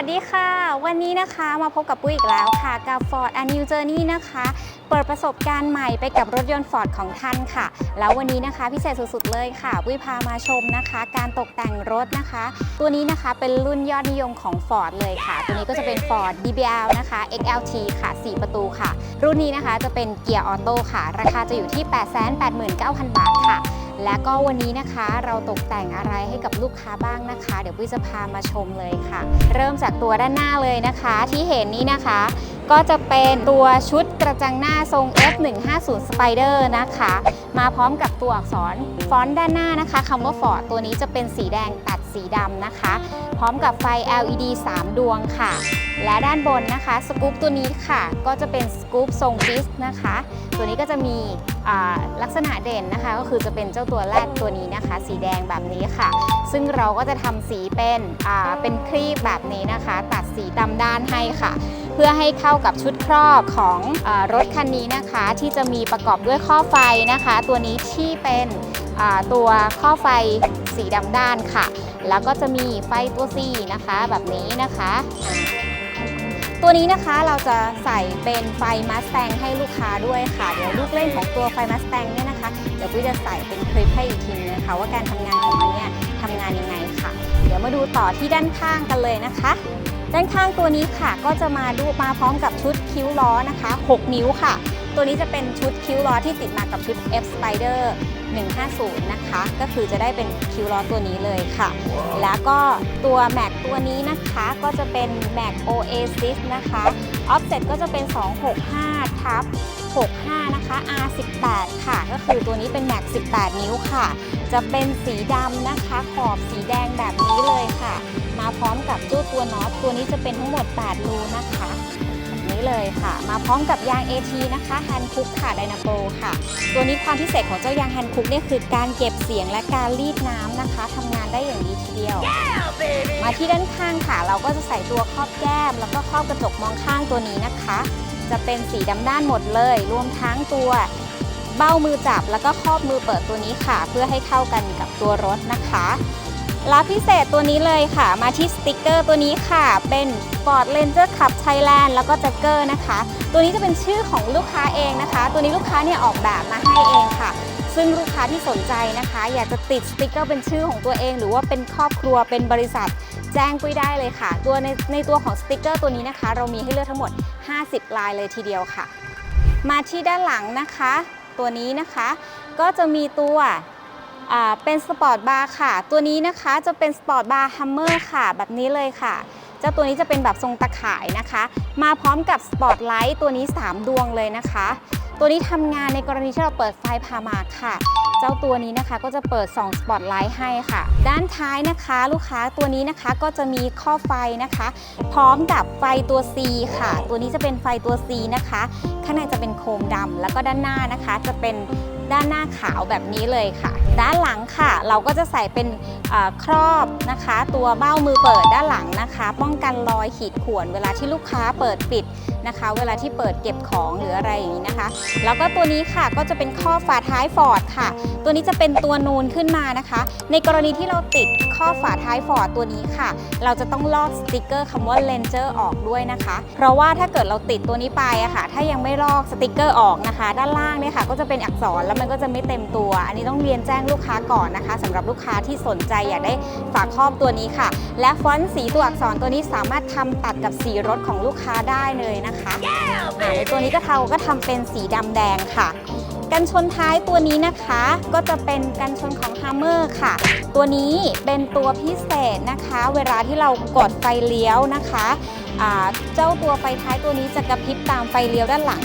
วัสดีค่ะ วันนี้นะคะมาพบกับปุ้ยอีกแล้วค่ะ กับ Ford A New Journey นะคะ เปิดประสบการณ์ใหม่ไปกับรถยนต์ Ford ของท่านค่ะ แล้ววันนี้นะคะพิเศษสุดๆเลยค่ะ ปุ้ยพามาชมนะคะ การตกแต่งรถนะคะ ตัวนี้นะคะเป็นรุ่นยอดนิยมของ Ford เลยค่ะ ตัวนี้ก็จะเป็น Ford DBL นะคะ XLT ค่ะ 4 ประตูค่ะ รุ่นนี้นะคะจะเป็นเกียร์ออโต้ค่ะ ราคาจะอยู่ที่ 889,000 บาทค่ะ และก็วันนี้นะคะเราตกแต่งอะไรให้กับลูกค้าบ้างนะคะ เดี๋ยวปุ้ยจะพามาชมเลยค่ะ เริ่มจากตัวด้านหน้าเลยนะคะ ที่เห็นนี้นะคะ ก็จะเป็นตัวชุดกระจังหน้าทรง F150 Spider นะคะ มาพร้อมกับตัวอักษรฟอนต์ด้านหน้านะคะคำว่า Ford ตัวนี้จะเป็นสีแดงตัดสีดำนะคะ พร้อมกับไฟ LED 3 ดวงค่ะ และด้านบนนะคะสกู๊ปตัวนี้ค่ะ ก็จะเป็นสกู๊ปทรงฟิสนะคะ ตัวนี้ก็จะมีลักษณะเด่นนะคะ ก็คือจะเป็นเจ้าตัวแรกตัวนี้นะคะ สีแดงแบบนี้ค่ะ ซึ่งเราก็จะทำสีเป็นเป็นครีบแบบนี้นะคะ ตัดสีดำด้านให้ค่ะ เพื่อให้เข้ากับชุดครอบของอรถคันนี้นะคะ ที่จะมีประกอบด้วยข้อไฟนะคะ ตัวนี้ที่เป็นตัวข้อไฟสีดำด้านค่ะ แล้วก็จะมีไฟตัว C นะคะ แบบนี้นะคะ ตัวนี้นะคะเราจะใส่เป็นไฟมาสแตงให้ลูกค้าด้วยค่ะ เดี๋ยวลูกเล่นของตัวไฟมาสแตงเนี่ยนะคะ เดี๋ยวพี่จะใส่เป็นคลิปให้อีกทีนึงนะคะว่าการทำงานของมันเนี่ยทำงานยังไงค่ะ เดี๋ยวมาดูต่อที่ด้านข้างกันเลยนะคะ ด้านข้างตัวนี้ค่ะก็จะมาดูมาพร้อมกับชุดคิ้วล้อนะคะ 6 นิ้วค่ะ ตัวนี้จะเป็นชุดคิ้วล้อที่ติดมากับชุด F Spider 150 นะคะ ก็คือจะได้เป็นคิวล้อตัวนี้เลยค่ะ แล้วก็ตัวแม็กตัวนี้นะคะก็จะเป็นแม็ก Oasis นะคะ Offset ก็จะเป็น 265ทับ65 นะคะ R18 ค่ะ ก็คือตัวนี้เป็นแม็ก 18 นิ้วค่ะ จะเป็นสีดำนะคะ ขอบสีแดงแบบนี้เลยค่ะ มาพร้อมกับตู้ตัวน็อตตัวนี้จะเป็นทั้งหมด 8 รูนะคะ นี้เลยค่ะ มาพร้อมกับยาง AT นะคะแฮนด์คุกค่ะไดนาโปค่ะ ตัวนี้ความพิเศษของเจ้ายางแฮนด์คุกเนี่ยคือการเก็บเสียงและการรีดน้ำนะคะทำงานได้อย่างดีทีเดียวมาที่ด้านข้างค่ะ เราก็จะใส่ตัวครอบแก้ม แล้วก็ครอบกระจกมองข้างตัวนี้นะคะ จะเป็นสีดำด้านหมดเลย รวมทั้งตัวเบ้ามือจับแล้วก็ครอบมือเปิดตัวนี้ค่ะ เพื่อให้เข้ากันกับตัวรถนะคะ และพิเศษตัวนี้เลยค่ะ มาที่สติกเกอร์ตัวนี้ค่ะ เป็น Ford Ranger Club Thailand แล้วก็ j a g g e r นะคะ ตัวนี้จะเป็นชื่อของลูกค้าเองนะคะ ตัวนี้ลูกค้าเนี่ยออกแบบมาให้เองค่ะ ซึ่งลูกค้าที่สนใจนะคะ อยากจะติดสติกเกอร์เป็นชื่อของตัวเอง หรือว่าเป็นครอบครัวเป็นบริษัทแจ้งปุ้ยได้เลยค่ะ ตัวในในตัวของสติกเกอร์ตัวนี้นะคะ เรามีให้เลือกทั้งหมด 50 ลายเลยทีเดียวค่ะ มาที่ด้านหลังนะคะ ตัวนี้นะคะ ก็จะมีตัว เป็นสปอร์ตบาร์ค่ะ ตัวนี้นะคะจะเป็นสปอร์ตบาร์ฮัมเมอร์ค่ะ แบบนี้เลยค่ะ เจ้าตัวนี้จะเป็นแบบทรงตะข่ายนะคะ มาพร้อมกับสปอร์ตไลท์ตัวนี้ 3 ดวงเลยนะคะ ตัวนี้ทำงานในกรณีที่เราเปิดไฟพามาค่ะ เจ้าตัวนี้นะคะก็จะเปิด 2 สปอตไลท์ให้ค่ะ ด้านท้ายนะคะ ลูกค้าตัวนี้นะคะก็จะมีข้อไฟนะคะ พร้อมกับไฟตัว C ค่ะ ตัวนี้จะเป็นไฟตัว C นะคะ ข้างในจะเป็นโคมดำแล้วก็ด้านหน้านะคะจะเป็น ด้านหน้าขาวแบบนี้เลยค่ะ ด้านหลังค่ะ เราก็จะใส่เป็นครอบนะคะ ตัวเบ้ามือเปิดด้านหลังนะคะ ป้องกันรอยขีดข่วนเวลาที่ลูกค้าเปิดปิดนะคะ เวลาที่เปิดเก็บของหรืออะไรอย่างนี้นะคะ แล้วก็ตัวนี้ค่ะก็จะเป็นข้อฝาท้ายฟอร์ดค่ะ ตัวนี้จะเป็นตัวนูนขึ้นมานะคะ ในกรณีที่เราติดข้อฝาท้ายฟอร์ดตัวนี้ค่ะ เราจะต้องลอกสติกเกอร์คำว่า Ranger ออกด้วยนะคะ เพราะว่าถ้าเกิดเราติดตัวนี้ไปอะค่ะ ถ้ายังไม่ลอกสติกเกอร์ออกนะคะ ด้านล่างเนี่ยค่ะ ก็จะเป็นอักษรแล้วมันก็จะไม่เต็มตัว อันนี้ต้องเรียนแจ้งลูกค้าก่อนนะคะสำหรับลูกค้าที่สนใจอยากได้ฝาครอบตัวนี้ค่ะ และฟอนต์สีตัวอักษรตัวนี้สามารถทำตัดกับสีรถของลูกค้าได้เลยนะคะอ่าในตัวนี้ก็เทาก็ทำเป็นสีดำแดงค่ะกันชนท้ายตัวนี้นะคะก็จะเป็นกันชนของ Hammer ค่ะ ตัวนี้เป็นตัวพิเศษนะคะ เวลาที่เรากดไฟเลี้ยวนะคะอ่าเจ้าตัวไฟท้ายตัวนี้จะกระพริบตามไฟเลี้ยวด้านหลัง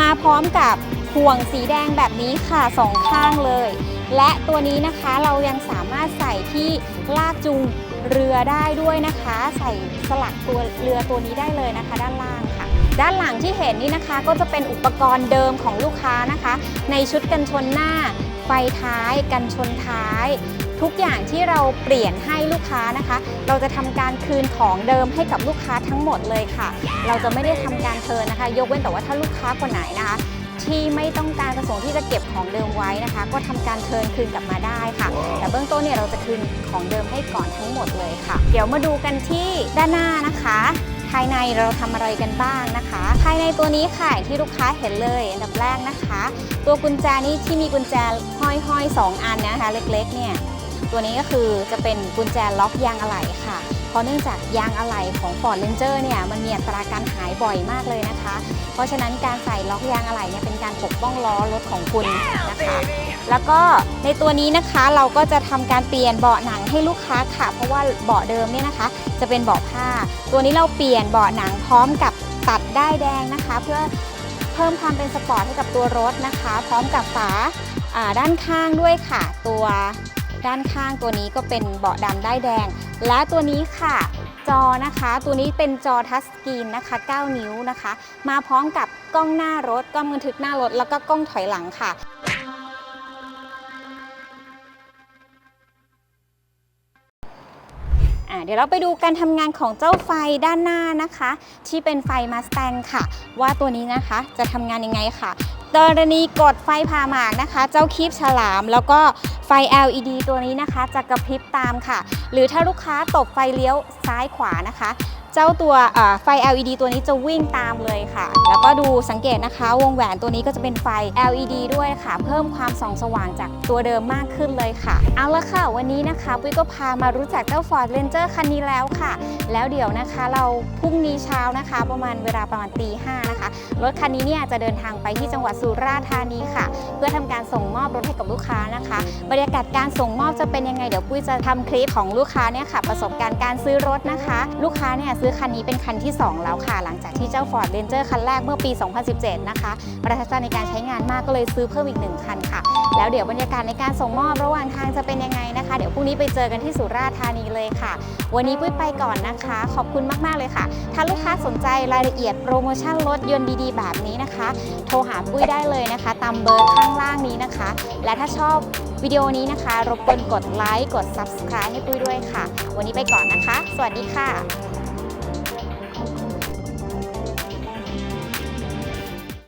มาพร้อมกับห่วงสีแดงแบบนี้ค่ะสองข้างเลย และตัวนี้นะคะเรายังสามารถใส่ที่ลากจูงเรือได้ด้วยนะคะ ใส่สลักตัวเรือตัวนี้ได้เลยนะคะ ด้านล่างค่ะ ด้านหลังที่เห็นนี่นะคะก็จะเป็นอุปกรณ์เดิมของลูกค้านะคะ ในชุดกันชนหน้า ไฟท้าย กันชนท้าย ทุกอย่างที่เราเปลี่ยนให้ลูกค้านะคะ เราจะทำการคืนของเดิมให้กับลูกค้าทั้งหมดเลยค่ะ เราจะไม่ได้ทำการเทินนะคะ ยกเว้นแต่ว่าถ้าลูกค้าคนไหนนะคะที่ไม่ต้องการประสงค์ที่จะเก็บของเดิมไว้นะคะ ก็ทำการเทินคืนกลับมาได้ค่ะ แต่เบื้องต้นเนี่ยเราจะคืนของเดิมให้ก่อนทั้งหมดเลยค่ะ เดี๋ยวมาดูกันที่ด้านหน้านะคะายในเราทำอะไรกันบ้างนะคะ ภายในตัวนี้ค่ะที่ลูกค้าเห็นเลยอันดับแรกนะคะ ตัวกุญแจนี่ที่มีกุญแจห้อยๆ 2 อันนะคะ เล็กๆเนี่ยตัวนี้ก็คือจะเป็นกุญแจล็อกยางอะไหล่ค่ะ ราะเนื่องจากยางอะไหล่ของ Ford Ranger เนี่ยมันมีอัตราการหายบ่อยมากเลยนะคะ เพราะฉะนั้นการใส่ล็อกยางอะไหล่เนี่ยเป็นการปกป้องล้อรถของคุณนะคะ แล้วก็ในตัวนี้นะคะเราก็จะทำการเปลี่ยนเบาะหนังให้ลูกค้าค่ะ เพราะว่าเบาะเดิมเนี่ยนะคะ จะเป็นเบาะผ้า ตัวนี้เราเปลี่ยนเบาะหนังพร้อมกับตัดได้ายแดงนะคะ เพื่อเพิ่มความเป็นสปอร์ตให้กับตัวรถนะคะ พร้อมกับฝาด้านข้างด้วยค่ะ ตัวด้านข้างตัวนี้ก็เป็นเบาะดำได้ายแดง และตัวนี้ค่ะจอนะคะ ตัวนี้เป็นจอทัชสกรีนนะคะ 9 นิ้วนะคะ มาพร้อมกับกล้องหน้ารถ กล้องบันทึกหน้ารถ แล้วก็กล้องถอยหลังค่ะอะเดี๋ยวเราไปดูการทำงานของเจ้าไฟด้านหน้านะคะ ที่เป็นไฟมาส t ต n ค่ะ ว่าตัวนี้นะคะจะทำงานยังไงค่ะ กรณีกดไฟผ่าหมากนะคะ เจ้าคีบฉลาม แล้วก็ไฟ LED ตัวนี้นะคะ จะกระพริบตามค่ะ หรือถ้าลูกค้าตบไฟเลี้ยวซ้ายขวานะคะ เจ้าตัวไฟ LED ตัวนี้จะวิ่งตามเลยค่ะ แล้วก็ดูสังเกตนะคะ วงแหวนตัวนี้ก็จะเป็นไฟ LED ด้วยค่ะ เพิ่มความส่องสว่างจากตัวเดิมมากขึ้นเลยค่ะ เอาละค่ะ วันนี้นะคะปุ้ยก็พามารู้จักเจ้า Ford Ranger คันนี้แล้วค่ะ แล้วเดี๋ยวนะคะเราพรุ่งนี้เช้านะคะ ประมาณเวลาประมาณตีห้านะคะรถคันนี้เนี่ยจะเดินทางไปที่จังหวัดสุราษฎร์ธานีค่ะ เพื่อทำการส่งมอบรถให้กับลูกค้า นะคะ บรรยากาศการส่งมอบจะเป็นยังไง เดี๋ยวปุ้ยจะทำคลิปของลูกค้าเนี่ยค่ะ ประสบการณ์การซื้อรถนะคะ ลูกค้าเนี่ยซื้อคันนี้เป็นคันที่ 2 แล้วค่ะ หลังจากที่เจ้า Ford Ranger คันแรกเมื่อปี 2017 นะคะ ประทับใจในการใช้งานมากก็เลยซื้อเพิ่มอีกหนึ่งคันค่ะ แล้วเดี๋ยวบรรยากาศในการส่งมอบระหว่างทางจะเป็นยังไงนะคะ เดี๋ยวพรุ่งนี้ไปเจอกันที่สุราษฎร์ธานีเลยค่ะ วันนี้ปุ้ยไปก่อนนะคะ ขอบคุณมากๆเลยค่ะ ถ้าลูกค้าสนใจรายละเอียดโปรโมชั่นรถยนต์ดีๆ แบบนี้นะคะ โทรหาปุ้ยได้เลยนะคะ ตามเบอร์ข้างล่างนี้นะคะ และถ้าชอบ วิดีโอนี้นะคะ รบกวนกดไลค์กด Subscribe ให้ปุ้ยด้วยค่ะ วันนี้ไปก่อนนะคะ สวัสดีค่ะ